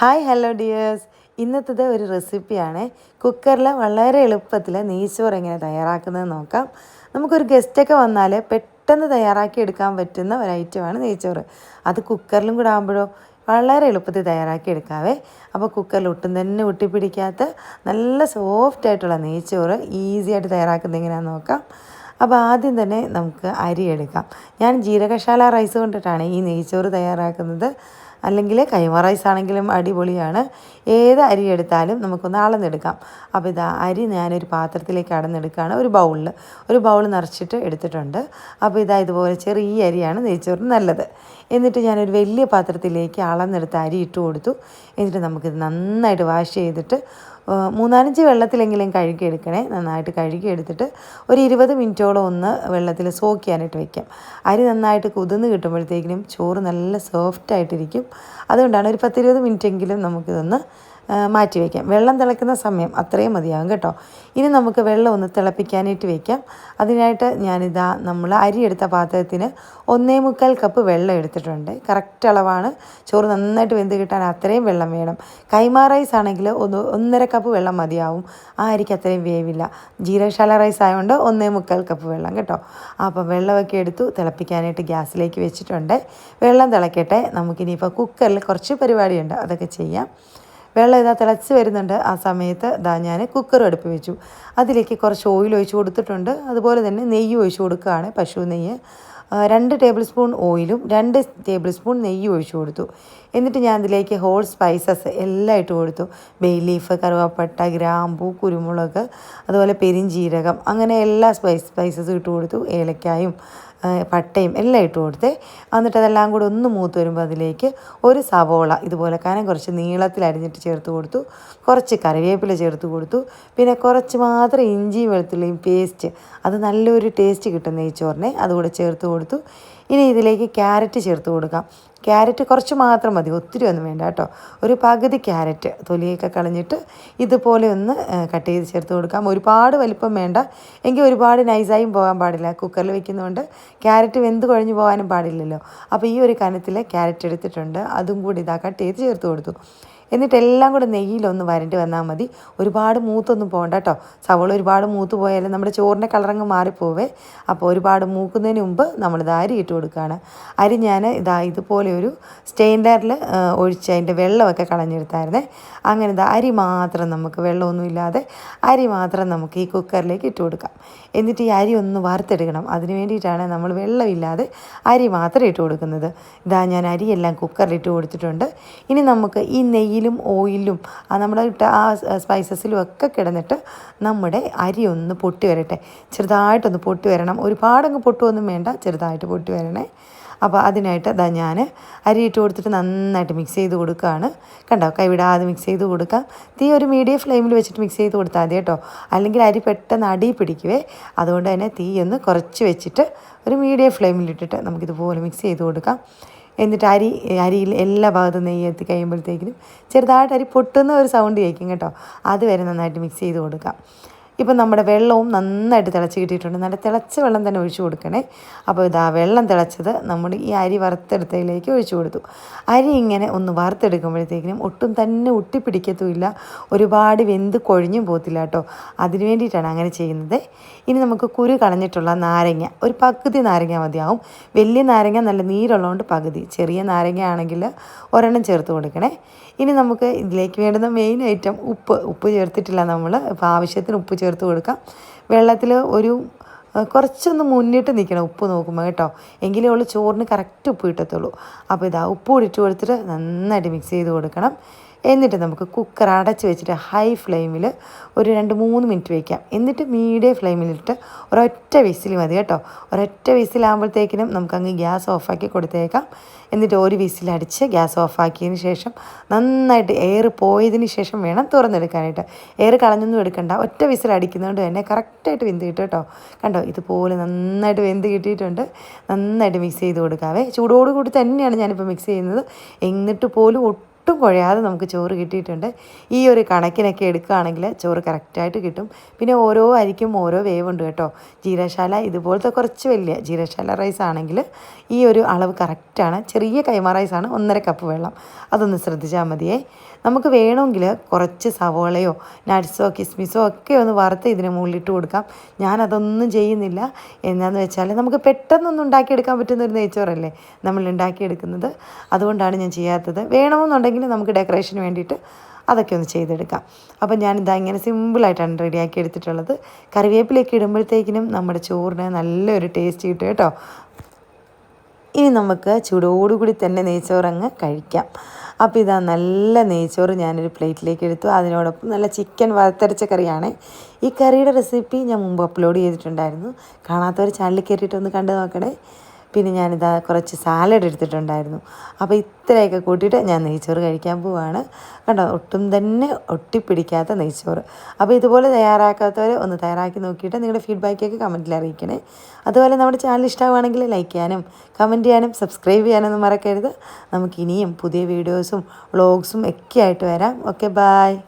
Hi hello dears. ഇന്നത്തത് ഒരു റെസിപ്പിയാണ്. കുക്കറിൽ വളരെ എളുപ്പത്തിൽ നെയ്ച്ചോറ് എങ്ങനെ തയ്യാറാക്കുന്നത് നോക്കാം. നമുക്കൊരു ഗസ്റ്റൊക്കെ വന്നാൽ പെട്ടെന്ന് തയ്യാറാക്കി എടുക്കാൻ പറ്റുന്ന ഒരു ഐറ്റമാണ് നെയ്ച്ചോറ്. അത് കുക്കറിലും കൂടെ ആകുമ്പോഴോ വളരെ എളുപ്പത്തിൽ തയ്യാറാക്കി എടുക്കാവേ. അപ്പോൾ കുക്കറിൽ ഒട്ടും തന്നെ ഒട്ടിപ്പിടിക്കാത്ത നല്ല സോഫ്റ്റ് ആയിട്ടുള്ള നെയ്ച്ചോറ് ഈസി ആയിട്ട് തയ്യാറാക്കുന്നത് എങ്ങനെയാണെന്ന് നോക്കാം. അപ്പോൾ ആദ്യം തന്നെ നമുക്ക് അരി എടുക്കാം. ഞാൻ ജീരകശാല റൈസ് കൊണ്ടിട്ടാണ് ഈ നെയ്ച്ചോറ് തയ്യാറാക്കുന്നത്. അല്ലെങ്കിൽ കൈമ റൈസ് ആണെങ്കിലും അടിപൊളിയാണ്. ഏത് അരി എടുത്താലും നമുക്കൊന്ന് അളന്നെടുക്കാം. അപ്പോൾ ഇതാ അരി ഞാനൊരു പാത്രത്തിലേക്ക് അടന്നെടുക്കുകയാണ്. ഒരു ബൗളിൽ ഒരു ബൗൾ നിറച്ചിട്ട് എടുത്തിട്ടുണ്ട്. അപ്പോൾ ഇതാ ഇതുപോലെ ചെറിയ അരിയാണ് നെയ്ച്ചോറിന് നല്ലത്. എന്നിട്ട് ഞാനൊരു വലിയ പാത്രത്തിലേക്ക് അളന്നെടുത്ത് അരി ഇട്ട് കൊടുത്തു. എന്നിട്ട് നമുക്കിത് നന്നായിട്ട് വാഷ് ചെയ്തിട്ട് മൂന്നാലഞ്ച് വെള്ളത്തിലെങ്കിലും കഴുകിയെടുക്കണേ. നന്നായിട്ട് കഴുകിയെടുത്തിട്ട് ഒരു ഇരുപത് മിനിറ്റോളം ഒന്ന് വെള്ളത്തിൽ സോക്ക് ചെയ്യാനായിട്ട് വെക്കാം. അരി നന്നായിട്ട് കുതിർന്ന് കിട്ടുമ്പോഴത്തേക്കിനും ചോറ് നല്ല സോഫ്റ്റായിട്ടിരിക്കും. അതുകൊണ്ടാണ് ഒരു പത്തിരുപത് മിനിറ്റെങ്കിലും നമുക്കിതൊന്ന് മാറ്റി വയ്ക്കാം. വെള്ളം തിളയ്ക്കുന്ന സമയം അത്രയും മതിയാകും കേട്ടോ. ഇനി നമുക്ക് വെള്ളം ഒന്ന് തിളപ്പിക്കാനായിട്ട് വയ്ക്കാം. അതിനായിട്ട് ഞാനിതാ നമ്മൾ അരി എടുത്ത പാത്രത്തിന് ഒന്നേ മുക്കാൽ കപ്പ് വെള്ളം എടുത്തിട്ടുണ്ട്. കറക്റ്റ് അളവാണ്. ചോറ് നന്നായിട്ട് വെന്ത് കിട്ടാൻ അത്രയും വെള്ളം വേണം. കൈമാ റൈസ് ആണെങ്കിൽ ഒന്ന് ഒന്നര കപ്പ് വെള്ളം മതിയാവും. ആ അരിക്ക് അത്രയും വേവില്ല. ജീരകശാല റൈസ് ആയതുകൊണ്ട് ഒന്നേ മുക്കാൽ കപ്പ് വെള്ളം കേട്ടോ. അപ്പം വെള്ളമൊക്കെ എടുത്തു തിളപ്പിക്കാനായിട്ട് ഗ്യാസിലേക്ക് വെച്ചിട്ടുണ്ട്. വെള്ളം തിളക്കട്ടെ. നമുക്കിനിയിപ്പോൾ കുക്കറിൽ കുറച്ച് പരിപാടിയുണ്ട്. അതൊക്കെ ചെയ്യാം. വെള്ളം ഇതാ തിളച്ച് വരുന്നുണ്ട്. ആ സമയത്ത് ഇതാ ഞാൻ കുക്കർ അടുപ്പ് വെച്ചു. അതിലേക്ക് കുറച്ച് ഓയിൽ ഒഴിച്ച് കൊടുത്തിട്ടുണ്ട്. അതുപോലെ തന്നെ നെയ്യ് ഒഴിച്ച് കൊടുക്കുകയാണ് പശു നെയ്യ്. രണ്ട് ടേബിൾ സ്പൂൺ ഓയിലും രണ്ട് ടേബിൾ സ്പൂൺ നെയ്യ് ഒഴിച്ചു കൊടുത്തു. എന്നിട്ട് ഞാൻ അതിലേക്ക് ഹോൾ സ്പൈസസ് എല്ലാം ഇട്ട് കൊടുത്തു. ബേ ലീഫ് കറുവാപ്പട്ട ഗ്രാമ്പു കുരുമുളക് അതുപോലെ പെരിഞ്ചീരകം അങ്ങനെ എല്ലാ സ്പൈസ് സ്പൈസസും ഇട്ട് കൊടുത്തു. ഏലക്കായും പട്ടയും എല്ലാം ഇട്ട് കൊടുത്തേ. എന്നിട്ട് അതെല്ലാം കൂടി ഒന്ന് മൂത്ത് വരുമ്പോൾ അതിലേക്ക് ഒരു സവോള ഇതുപോലെ കനം കുറച്ച് നീളത്തിൽ അരിഞ്ഞിട്ട് ചേർത്ത് കൊടുത്തു. കുറച്ച് കറിവേപ്പില ചേർത്ത് കൊടുത്തു. പിന്നെ കുറച്ച് മാത്രം ഇഞ്ചി വെളുത്തുള്ളിയും പേസ്റ്റ് അത് നല്ലൊരു ടേസ്റ്റ് കിട്ടും നെയ്ച്ചോറിനെ. അതുകൂടെ ചേർത്ത് കൊടുത്തു. ഇനി ഇതിലേക്ക് ക്യാരറ്റ് ചേർത്ത് കൊടുക്കാം. ക്യാരറ്റ് കുറച്ച് മാത്രം മതി ഒത്തിരി ഒന്നും വേണ്ട കേട്ടോ. ഒരു പകുതി ക്യാരറ്റ് തൊലിയൊക്കെ കളഞ്ഞിട്ട് ഇതുപോലെ ഒന്ന് കട്ട് ചെയ്ത് ചേർത്ത് കൊടുക്കാം. ഒരുപാട് വലിപ്പം വേണ്ട. എങ്കിൽ ഒരുപാട് നൈസായും പോകാൻ പാടില്ല. കുക്കറിൽ വെക്കുന്നതുകൊണ്ട് ക്യാരറ്റ് വെന്ത് കുഴഞ്ഞു പോകാനും പാടില്ലല്ലോ. അപ്പോൾ ഈ ഒരു കനത്തിൽ ക്യാരറ്റ് എടുത്തിട്ടുണ്ട്. അതും കൂടി ഇതാ കട്ട് ചെയ്ത് ചേർത്ത് കൊടുത്തു. എന്നിട്ട് എല്ലാം കൂടെ നെയ്യിലൊന്ന് വരണ്ടി വന്നാൽ മതി. ഒരുപാട് മൂത്തൊന്നും പോകണ്ട കേട്ടോ. സവോള ഒരുപാട് മൂത്ത് പോയാലും നമ്മുടെ ചോറിന്റെ കളറങ്ങ് മാറിപ്പോവേ. അപ്പോൾ ഒരുപാട് മൂക്കുന്നതിന് മുമ്പ് നമ്മളിത് അരി ഇട്ട് കൊടുക്കുകയാണ്. അരി ഞാൻ ഇതാ ഇതുപോലെ ഒരു സ്റ്റെയിൻഡറിൽ ഒഴിച്ച് അതിന്റെ വെള്ളമൊക്കെ കളഞ്ഞെടുത്തായിരുന്നേ. അങ്ങനെ ഇതാ അരി മാത്രം നമുക്ക് വെള്ളമൊന്നുമില്ലാതെ അരി മാത്രം നമുക്ക് ഈ കുക്കറിലേക്ക് ഇട്ട് കൊടുക്കാം. എന്നിട്ട് ഈ അരി ഒന്ന് വറുത്തെടുക്കണം. അതിന് വേണ്ടിയിട്ടാണ് നമ്മൾ വെള്ളമില്ലാതെ അരി മാത്രം ഇട്ട് കൊടുക്കുന്നത്. ഇതാ ഞാൻ അരിയെല്ലാം കുക്കറിൽ ഇട്ട് കൊടുത്തിട്ടുണ്ട്. ഇനി നമുക്ക് ഈ നെയ്യിലും ഓയിലും നമ്മുടെ ഇട്ട ആ സ്പൈസസിലും ഒക്കെ കിടന്നിട്ട് നമ്മുടെ അരി ഒന്ന് പൊട്ടി വരട്ടെ. ചെറുതായിട്ടൊന്ന് പൊട്ടി വരണം. ഒരുപാടങ്ങ് പൊട്ടുമൊന്നും വേണ്ട. ചെറുതായിട്ട് പൊട്ടി വരണേ. അപ്പോൾ അതിനായിട്ട് അതാ ഞാൻ അരി ഇട്ട് കൊടുത്തിട്ട് നന്നായിട്ട് മിക്സ് ചെയ്ത് കൊടുക്കുകയാണ് കണ്ടോ? കൈവിടാതെ മിക്സ് ചെയ്ത് കൊടുക്കാം. തീ ഒരു മീഡിയം ഫ്ലെയിമിൽ വെച്ചിട്ട് മിക്സ് ചെയ്ത് കൊടുത്താൽ മതി കേട്ടോ. അല്ലെങ്കിൽ അരി പെട്ടെന്ന് അടി പിടിക്കുവേ. അതുകൊണ്ട് തന്നെ തീ ഒന്ന് കുറച്ച് വെച്ചിട്ട് ഒരു മീഡിയം ഫ്ലെയിമിലിട്ടിട്ട് നമുക്കിതുപോലെ മിക്സ് ചെയ്ത് കൊടുക്കാം. എന്നിട്ട് അരി അരിയിൽ എല്ലാ ഭാഗത്തും നെയ്യ് എത്തി കഴിയുമ്പോഴത്തേക്കിനും ചെറുതായിട്ട് അരി പൊട്ടുന്ന ഒരു സൗണ്ട് കേൾക്കും കേട്ടോ. അതുവരെ നന്നായിട്ട് മിക്സ് ചെയ്ത് കൊടുക്കാം. ഇപ്പം നമ്മുടെ വെള്ളവും നന്നായിട്ട് തിളച്ച് കിട്ടിയിട്ടുണ്ട്. നല്ല തിളച്ച വെള്ളം തന്നെ ഒഴിച്ചു കൊടുക്കണേ. അപ്പോൾ ഇതാ വെള്ളം തിളച്ചത് നമ്മൾ ഈ അരി വറുത്തെടുത്തതിലേക്ക് ഒഴിച്ചു കൊടുത്തു. അരി ഇങ്ങനെ ഒന്ന് വറുത്തെടുക്കുമ്പോഴത്തേക്കിനും ഒട്ടും തന്നെ ഒട്ടിപ്പിടിക്കത്തുമില്ല ഒരുപാട് വെന്ത് കൊഴിഞ്ഞും പോകത്തില്ല കേട്ടോ. അതിന് വേണ്ടിയിട്ടാണ് അങ്ങനെ ചെയ്യുന്നത്. ഇനി നമുക്ക് കുരു കളഞ്ഞിട്ടുള്ള നാരങ്ങ. ഒരു പകുതി നാരങ്ങ മതിയാവും. വലിയ നാരങ്ങ നല്ല നീരുള്ളതുകൊണ്ട് പകുതി. ചെറിയ നാരങ്ങ ആണെങ്കിൽ ഒരെണ്ണം ചേർത്ത് കൊടുക്കണേ. ഇനി നമുക്ക് ഇതിലേക്ക് വേണ്ടുന്ന മെയിൻ ഐറ്റം ഉപ്പ്. ഉപ്പ് ചേർത്തിട്ടില്ല നമ്മൾ. ഇപ്പോൾ ആവശ്യത്തിന് ഉപ്പ് ചേർത്ത് കൊടുക്കാം. വെള്ളത്തിൽ ഒരു കുറച്ചൊന്ന് മുന്നിട്ട് നിൽക്കണം ഉപ്പ് നോക്കുമ്പോൾ കേട്ടോ. എങ്കിലേ ഉള്ളൂ ചോറിന് കറക്റ്റ് ഉപ്പ് കിട്ടത്തുള്ളൂ. അപ്പോൾ ഇതാ ഉപ്പ് ഇട്ട് കൊടുത്തിട്ട് നന്നായിട്ട് മിക്സ് ചെയ്ത് കൊടുക്കണം. എന്നിട്ട് നമുക്ക് കുക്കർ അടച്ച് വെച്ചിട്ട് ഹൈ ഫ്ലെയിമിൽ ഒരു രണ്ട് മൂന്ന് മിനിറ്റ് വയ്ക്കാം എന്നിട്ട് മീഡിയം ഫ്ലെയിമിലിട്ട് ഒരൊറ്റ വിസിൽ മതി കേട്ടോ. ഒരൊറ്റ വിസിലാകുമ്പോഴത്തേക്കിനും നമുക്കങ്ങ് ഗ്യാസ് ഓഫാക്കി കൊടുത്തേക്കാം. എന്നിട്ട് ഒരു വിസിലടിച്ച് ഗ്യാസ് ഓഫാക്കിയതിന് ശേഷം നന്നായിട്ട് എയർ പോയതിന് ശേഷം വേണം തുറന്നെടുക്കാനായിട്ട്. എയർ കളഞ്ഞൊന്നും എടുക്കണ്ട. ഒറ്റ വിസിലടിക്കുന്നതുകൊണ്ട് തന്നെ കറക്റ്റായിട്ട് വെന്ത് കിട്ടും കേട്ടോ. കണ്ടോ? ഇതുപോലെ നന്നായിട്ട് വെന്ത് കിട്ടിയിട്ടുണ്ട്. നന്നായിട്ട് മിക്സ് ചെയ്ത് കൊടുക്കാവേ. ചൂടോടുകൂടി തന്നെയാണ് ഞാനിപ്പോൾ മിക്സ് ചെയ്യുന്നത്. എന്നിട്ട് പോലും ഒട്ടും കുഴയാതെ നമുക്ക് ചോറ് കിട്ടിയിട്ടുണ്ട്. ഈ ഒരു കണക്കിനൊക്കെ എടുക്കുകയാണെങ്കിൽ ചോറ് കറക്റ്റായിട്ട് കിട്ടും. പിന്നെ ഓരോ അരിക്കും ഓരോ വേവുണ്ട് കേട്ടോ. ജീരശാല ഇതുപോലത്തെ കുറച്ച് വലിയ ജീരശാല റൈസ് ആണെങ്കിൽ ഈ ഒരു അളവ് കറക്റ്റാണ് ചെറിയ കൈമ റൈസാണ് ഒന്നര കപ്പ് വെള്ളം. അതൊന്ന് ശ്രദ്ധിച്ചാൽ മതിയേ. നമുക്ക് വേണമെങ്കിൽ കുറച്ച് സവോളയോ നട്ട്സോ കിസ്മിസോ ഒക്കെ ഒന്ന് വറുത്ത് ഇതിന് മുകളിലിട്ട് കൊടുക്കാം. ഞാനതൊന്നും ചെയ്യുന്നില്ല. എന്നാന്ന് വെച്ചാൽ നമുക്ക് പെട്ടെന്നൊന്നും ഉണ്ടാക്കിയെടുക്കാൻ പറ്റുന്ന ഒരു നെയ്ച്ചോറല്ലേ നമ്മൾ ഉണ്ടാക്കിയെടുക്കുന്നത്. അതുകൊണ്ടാണ് ഞാൻ ചെയ്യാത്തത്. വേണമെന്നുണ്ടെങ്കിൽ നമുക്ക് ഡെക്കറേഷന് വേണ്ടിയിട്ട് അതൊക്കെ ഒന്ന് ചെയ്തെടുക്കാം. അപ്പം ഞാനിതാ ഇങ്ങനെ സിമ്പിളായിട്ടാണ് റെഡിയാക്കി എടുത്തിട്ടുള്ളത്. കറിവേപ്പിലേക്ക് ഇടുമ്പോഴത്തേക്കിനും നമ്മുടെ ചോറിന് നല്ലൊരു ടേസ്റ്റ് കിട്ടും കേട്ടോ. ഇനി നമുക്ക് ചൂടോടുകൂടി തന്നെ നെയ്ച്ചോറങ്ങ് കഴിക്കാം. അപ്പോൾ ഇതാ നല്ല നെയ്ച്ചോറ് ഞാനൊരു പ്ലേറ്റിലേക്ക് എടുത്തു. അതിനോടൊപ്പം നല്ല ചിക്കൻ വറുത്തരച്ച കറിയാണ്. ഈ കറിയുടെ റെസിപ്പി ഞാൻ മുമ്പ് അപ്ലോഡ് ചെയ്തിട്ടുണ്ടായിരുന്നു. കാണാത്തവർ ചാനലിൽ കയറിയിട്ടൊന്ന് കണ്ടു നോക്കണേ. പിന്നെ ഞാനിതാ കുറച്ച് സാലഡ് എടുത്തിട്ടുണ്ടായിരുന്നു. അപ്പോൾ ഇത്രയൊക്കെ കൂട്ടിയിട്ട് ഞാൻ നെയ്ച്ചോറ് കഴിക്കാൻ പോവാണ്. കണ്ടോ? ഒട്ടും തന്നെ ഒട്ടിപ്പിടിക്കാത്ത നെയ്ച്ചോറ്. അപ്പോൾ ഇതുപോലെ തയ്യാറാക്കാത്തവർ ഒന്ന് തയ്യാറാക്കി നോക്കിയിട്ട് നിങ്ങളുടെ ഫീഡ്ബാക്കൊക്കെ കമന്റിൽ അറിയിക്കണേ. അതുപോലെ നമ്മുടെ ചാനൽ ഇഷ്ടമാണെങ്കിൽ ലൈക്ക് ചെയ്യാനും കമന്റ് ചെയ്യാനും സബ്സ്ക്രൈബ് ചെയ്യാനൊന്നും മറക്കരുത്. നമുക്ക് ഇനിയും പുതിയ വീഡിയോസും വ്ളോഗ്സും ഒക്കെ ആയിട്ട് വരാം. Okay bye